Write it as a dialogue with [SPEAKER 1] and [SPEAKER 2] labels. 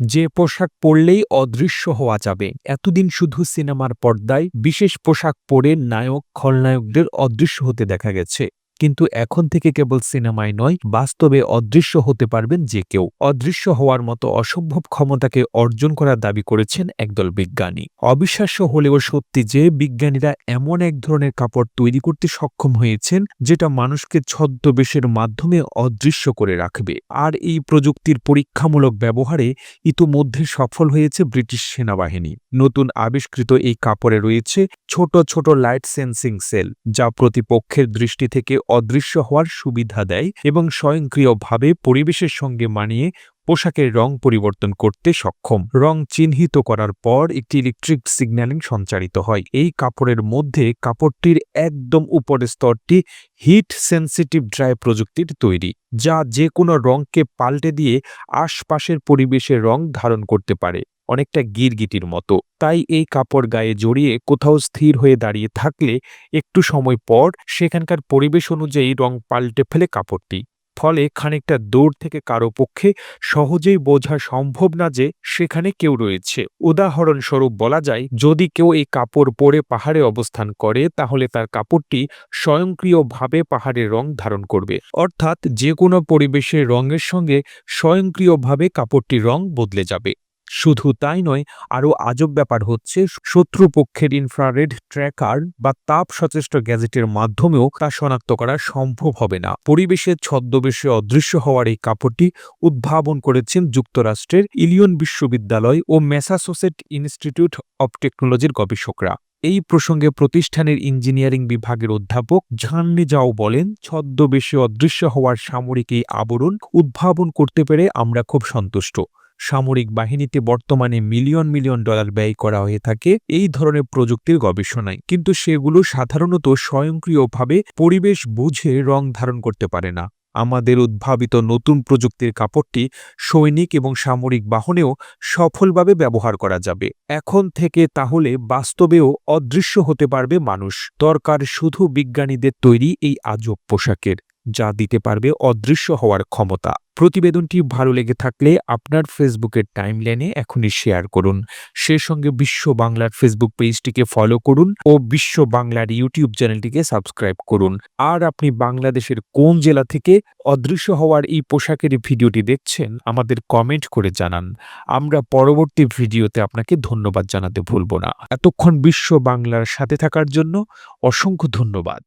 [SPEAKER 1] যে পোশাক পরলেই অদৃশ্য হওয়া যাবে। এতদিন শুধু সিনেমার পর্দায় বিশেষ পোশাক পরে নায়ক, খলনায়কদের অদৃশ্য হতে দেখা গেছে। কিন্তু এখন থেকে কেবল সিনেমায় নয়, বাস্তবে অদৃশ্য হতে পারবেন যে কেউ। অদৃশ্য হওয়ার মতো অসম্ভব ক্ষমতাকে অর্জন করার দাবি করেছেন একদল বিজ্ঞানী। অবিশ্বাস্য হলেও সত্যি যে বিজ্ঞানীরা এমন এক ধরনের কাপড় তৈরি করতে সক্ষম হয়েছেন, যেটা মানুষকে ছদ্মবেশের মাধ্যমে অদৃশ্য করে রাখবে। আর এই প্রযুক্তির পরীক্ষামূলক ব্যবহারে ইতোমধ্যে সফল হয়েছে ব্রিটিশ সেনাবাহিনী। নতুন আবিষ্কৃত এই কাপড়ে রয়েছে ছোট ছোট লাইট সেন্সিং সেল, যা প্রতিপক্ষের দৃষ্টি থেকে অদৃশ্য হওয়ার সুবিধা দেয় এবং স্বয়ংক্রিয়ভাবে পরিবেশের সঙ্গে মানিয়ে পোশাকের রং পরিবর্তন করতে সক্ষম। রং চিহ্নিত করার পর একটি ইলেকট্রিক সিগন্যালিং সঞ্চারিত হয়। এই কাপড়ের মধ্যে কাপড়টির একদম উপরের স্তরটি হিট সেন্সিটিভ ড্রাই প্রযুক্তির তৈরি, যা যে কোনো রংকে পাল্টে দিয়ে আশপাশের পরিবেশের রং ধারণ করতে পারে। অনেকটা গিরগিটির মতো। তাই এই কাপড় গায়ে জড়িয়ে কোথাও স্থির হয়ে দাঁড়িয়ে থাকলে একটু সময় পর সেখানকার পরিবেশ অনুযায়ী রং পাল্টে ফেলে কাপড়টি। ফলে খানিকটা দূর থেকে কারও পক্ষে সহজেই বোঝা সম্ভব না যে সেখানে কেউ রয়েছে। উদাহরণস্বরূপ বলা যায়, যদি কেউ এই কাপড় পরে পাহাড়ে অবস্থান করে, তাহলে তার কাপড়টি স্বয়ংক্রিয়ভাবে পাহাড়ের রং ধারণ করবে। অর্থাৎ যে কোনো পরিবেশের রঙের সঙ্গে স্বয়ংক্রিয়ভাবে কাপড়টির রং বদলে যাবে। শুধু তাই নয়, আরও আজব ব্যাপার হচ্ছে, শত্রুপক্ষের ইনফ্রারেড ট্র্যাকার বা তাপ সচেষ্ট গ্যাজেটের মাধ্যমেও তা শনাক্ত করা সম্ভব হবে না। পরিবেশের ছদ্মবেশে অদৃশ্য হওয়ার এই কাপড়টি উদ্ভাবন করেছেন যুক্তরাষ্ট্রের ইলিয়ন বিশ্ববিদ্যালয় ও ম্যাসাসোসেট ইনস্টিটিউট অব টেকনোলজির গবেষকরা। এই প্রসঙ্গে প্রতিষ্ঠানের ইঞ্জিনিয়ারিং বিভাগের অধ্যাপক ঝান্নি যাও বলেন, ছদ্মবেশে অদৃশ্য হওয়ার সামরিক এই আবরণ উদ্ভাবন করতে পেরে আমরা খুব সন্তুষ্ট। সামরিক বাহিনীতে বর্তমানে মিলিয়ন মিলিয়ন ডলার ব্যয় করা হয়ে থাকে এই ধরনের প্রযুক্তির গবেষণায়। কিন্তু সেগুলো সাধারণত স্বয়ংক্রিয়ভাবে পরিবেশ বুঝে রং ধারণ করতে পারে না। আমাদের উদ্ভাবিত নতুন প্রযুক্তির কাপড়টি সৈনিক এবং সামরিক বাহনেও সফলভাবে ব্যবহার করা যাবে। এখন থেকে তাহলে বাস্তবেও অদৃশ্য হতে পারবে মানুষ। দরকার শুধু বিজ্ঞানীদের তৈরি এই আজব পোশাকের। যা দিতে পারবে অদৃশ্য হওয়ার ক্ষমতা। প্রতিবেদনটি ভালো লেগে থাকলে আপনার ফেসবুকের টাইমলাইনে এখনই শেয়ার করুন। সে সঙ্গে বিশ্ব বাংলার ফেসবুক পেজটিকে ফলো করুন ও বিশ্ব বাংলার ইউটিউব চ্যানেলটিকে সাবস্ক্রাইব করুন। আর আপনি বাংলাদেশের কোন জেলা থেকে অদৃশ্য হওয়ার এই পোশাকের ভিডিওটি দেখছেন, আমাদের কমেন্ট করে জানান। আমরা পরবর্তী ভিডিওতে আপনাকে ধন্যবাদ জানাতে ভুলব না। এতক্ষণ বিশ্ব বাংলার সাথে থাকার জন্য অসংখ্য ধন্যবাদ।